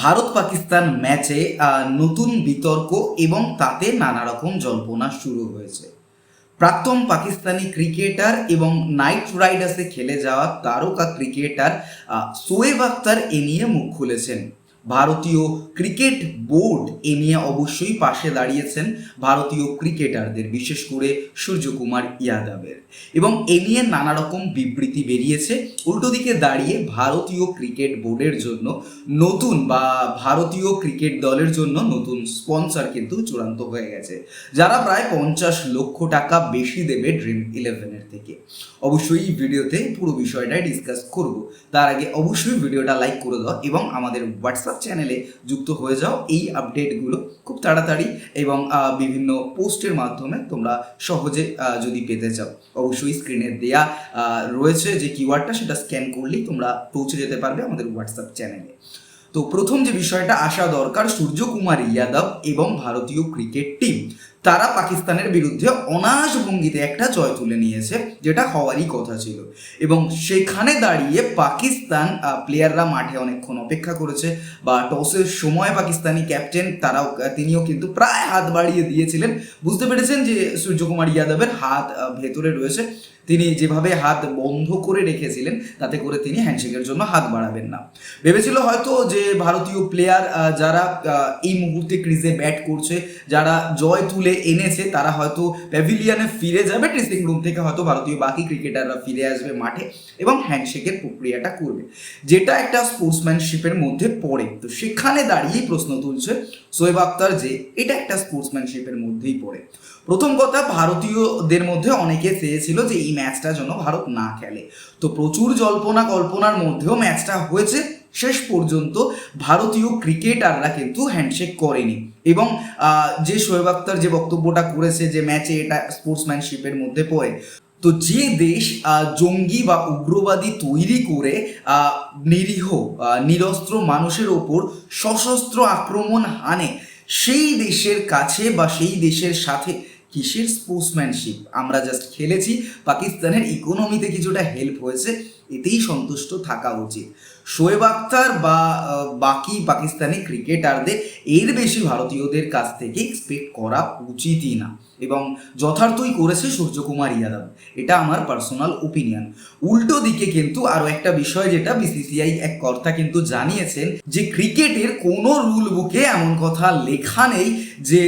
ভারত পাকিস্তান ম্যাচে নতুন বিতর্ক এবং তাতে নানা রকম জল্পনা শুরু হয়েছে। প্রাক্তন পাকিস্তানি ক্রিকেটার এবং নাইট রাইডার্সে খেলে যাওয়া তারকা ক্রিকেটার সোয়েব আক্তার এ নিয়ে মুখ খুলেছেন। ভারতীয় ক্রিকেট বোর্ড এ নিয়ে অবশ্যই পাশে দাঁড়িয়েছেন ভারতীয় ক্রিকেটারদের, বিশেষ করে সূর্যকুমার ইয়াদবের। এবং এ নিয়ে নানা রকম বিবৃতি বেরিয়েছে। উল্টো দিকে দাঁড়িয়ে ভারতীয় ক্রিকেট বোর্ডের জন্য নতুন বা ভারতীয় ক্রিকেট দলের জন্য নতুন স্পন্সর কিন্তু চূড়ান্ত হয়ে গেছে। যারা প্রায় পঞ্চাশ লক্ষ টাকা বেশি দেবে ড্রিম ইলেভেনের থেকে। অবশ্যই ভিডিওতে পুরো বিষয়টাই ডিসকাস করব। তার আগে অবশ্যই ভিডিওটা লাইক করে দাও এবং আমাদের হোয়াটসঅ্যাপ চ্যানেলে যুক্ত হয়ে যাও। এই আপডেটগুলো খুব তাড়াতাড়ি এবং বিভিন্ন পোস্টের মাধ্যমে তোমরা সহজে যদি পেতে চাও। অবশ্যই স্ক্রিনে দেয়া রয়েছে যে কিওয়ার্ডটা সেটা স্ক্যান করলেই তোমরা পৌঁছে যেতে পারবে আমাদের হোয়াটসঅ্যাপ চ্যানেলে তো প্রথম যে বিষয়টা আসা দরকার, সূর্যকুমার ইয়াদব এবং ভারতীয় ক্রিকেট টিম তারা পাকিস্তানের বিরুদ্ধে অনায়াস ভঙ্গিতে একটা জয় তুলে নিয়েছে, যেটা হওয়ারই কথা ছিল। এবং সেখানে দাঁড়িয়ে পাকিস্তান প্লেয়াররা মাঠে অনেকক্ষণ অপেক্ষা করেছে বা টসের সময় পাকিস্তানি ক্যাপ্টেন তারাও তিনিও কিন্তু প্রায় হাত বাড়িয়ে দিয়েছিলেন। বুঝতে পেরেছেন যে সূর্যকুমার ইয়াদবের হাত ভেতরে রয়েছে। তিনি যেভাবে হাত বন্ধ করে রেখেছিলেন, তাতে করে তিনি হ্যান্ডশেকের জন্য হাত বাড়াবেন না। ভেবেছিল হয়তো যে ভারতীয় প্লেয়ার যারা এই মুহূর্তে ক্রিজে ব্যাট করছে, যারা জয় তুলে এনেছে, তারা হয়তো প্যাভিলিয়নে ফিরে যাবে ড্রেসিং রুম থেকে হয়তো ভারতীয় বাকি ক্রিকেটাররা ফিরে আসবে মাঠে এবং হ্যান্ডশেকের প্রক্রিয়াটা করবে। যেটা একটা স্পোর্টসম্যানশিপের মধ্যে পড়ে। তো সেখানে দাঁড়িয়েই প্রশ্ন তুলছে সোয়েব আক্তার যে, এটা একটা স্পোর্টসম্যানশিপের মধ্যেই পড়ে। প্রথম কথা, ভারতীয়দের মধ্যে অনেকে চেয়েছিল যে এই ম্যাচটা যেন ভারত না খেলে। তো প্রচুর জল্পনা কল্পনার মধ্যেও ম্যাচটা হয়েছে। শেষ পর্যন্ত ভারতীয় ক্রিকেটাররা কিন্তু হ্যান্ডশেক করেনি। এবং যে শোয়েব আক্তার যে বক্তব্যটা করেছে যে ম্যাচে এটা স্পোর্টসম্যানশিপের মধ্যে পড়ে, তো যে দেশ জঙ্গি বা উগ্রবাদী তৈরি করে নিরীহ নিরস্ত্র মানুষের ওপর সশস্ত্র আক্রমণ হানে, সেই দেশের কাছে বা সেই দেশের সাথে কিসের স্পোর্টসম্যানশিপ আমরা জাস্ট খেলেছি, পাকিস্তানের ইকোনমিতে কিছুটা হেল্প হয়েছে, এতেই সন্তুষ্ট থাকা উচিত। শোয়েব আক্তার বা বাকি পাকিস্তানি ক্রিকেটারদের, এর বেশি ভারতীয়দের কাছ থেকে এক্সপেক্ট করা উচিতই না। এবং যথার্থই করেছে সূর্যকুমার ইয়াদব। এটা আমার পার্সোনাল ওপিনিয়ন উল্টো দিকে কিন্তু আরও একটা বিষয় যেটা বিসিসিআই এক কর্তা কিন্তু জানিয়েছেন যে ক্রিকেটের কোনো রুল বুকে এমন কথা লেখা নেই যে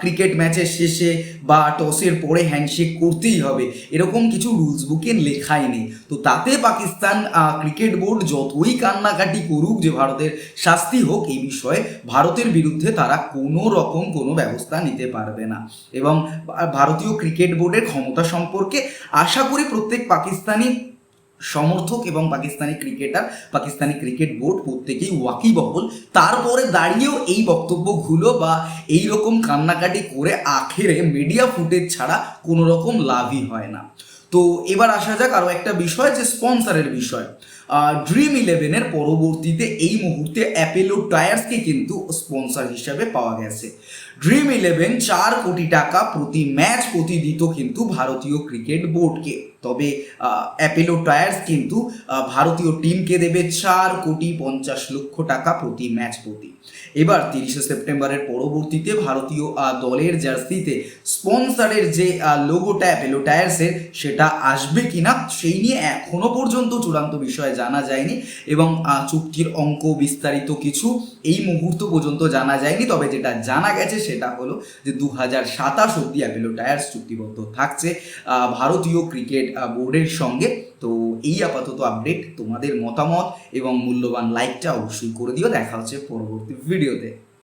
ক্রিকেট ম্যাচের শেষে বা টসের পরে হ্যান্ডশেক করতেই হবে। এরকম কিছু রুলস বুকে লেখাই নেই। তো তাতে পাকিস্তান ক্রিকেট বোর্ড যতই কান্নাকাটি করুক যে ভারতের শাস্তি হোক, এই বিষয়ে ভারতের বিরুদ্ধে তারা কোনো রকম কোনো ব্যবস্থা নিতে পারবে না। এবং ভারতীয় ক্রিকেট বোর্ডের ক্ষমতা সম্পর্কে আশা করি প্রত্যেক পাকিস্তানি সমর্থক এবং Pakistani cricketer, Pakistani cricket board প্রত্যেকেই ওয়াকিবহল। তারপরে দাঁড়িয়েও এই বক্তব্যগুলো বা এই রকম কান্নাকাটি করে আখেরে মিডিয়া ফুটেজ ছাড়া কোনো রকম লাভই হয় না। তো এবার আসা যাক আরও একটা বিষয়, যে স্পন্সরের বিষয়। ড্রিম ইলেভেনের পরবর্তীতে এই মুহূর্তে অ্যাপেলো টায়ার্সকে কিন্তু স্পন্সর হিসাবে পাওয়া গেছে। ড্রিম ইলেভেন চার কোটি টাকা প্রতি ম্যাচ প্রতি দিত কিন্তু ভারতীয় ক্রিকেট বোর্ডকে তবে অ্যাপেলো টায়ার্স কিন্তু ভারতীয় টিমকে দেবে চার কোটি পঞ্চাশ লক্ষ টাকা প্রতি ম্যাচ প্রতি। এবার তিরিশে সেপ্টেম্বরের পরবর্তীতে ভারতীয় দলের জার্সিতে স্পন্সরের যে লোগোটা অ্যাপেলো টায়ার্সের সেটা আসবে কিনা, সেই নিয়ে এখনও পর্যন্ত চূড়ান্ত বিষয় জানা যায়নি এবং চুক্তির অঙ্ক বিস্তারিত কিছু এই মুহূর্ত পর্যন্ত জানা যায়নি। তবে যেটা জানা গেছে সেটা হলো যে দু হাজার সাতাশ অব্দি অ্যাপেলো টায়ার্স চুক্তিবদ্ধ থাকছে ভারতীয় ক্রিকেট বোর্ডের সঙ্গে। তো এই আপাতত আপডেট তোমাদের মতামত এবং মূল্যবান লাইকটা অবশ্যই করে দিও। দেখা হচ্ছে পরবর্তী ভিডিওতে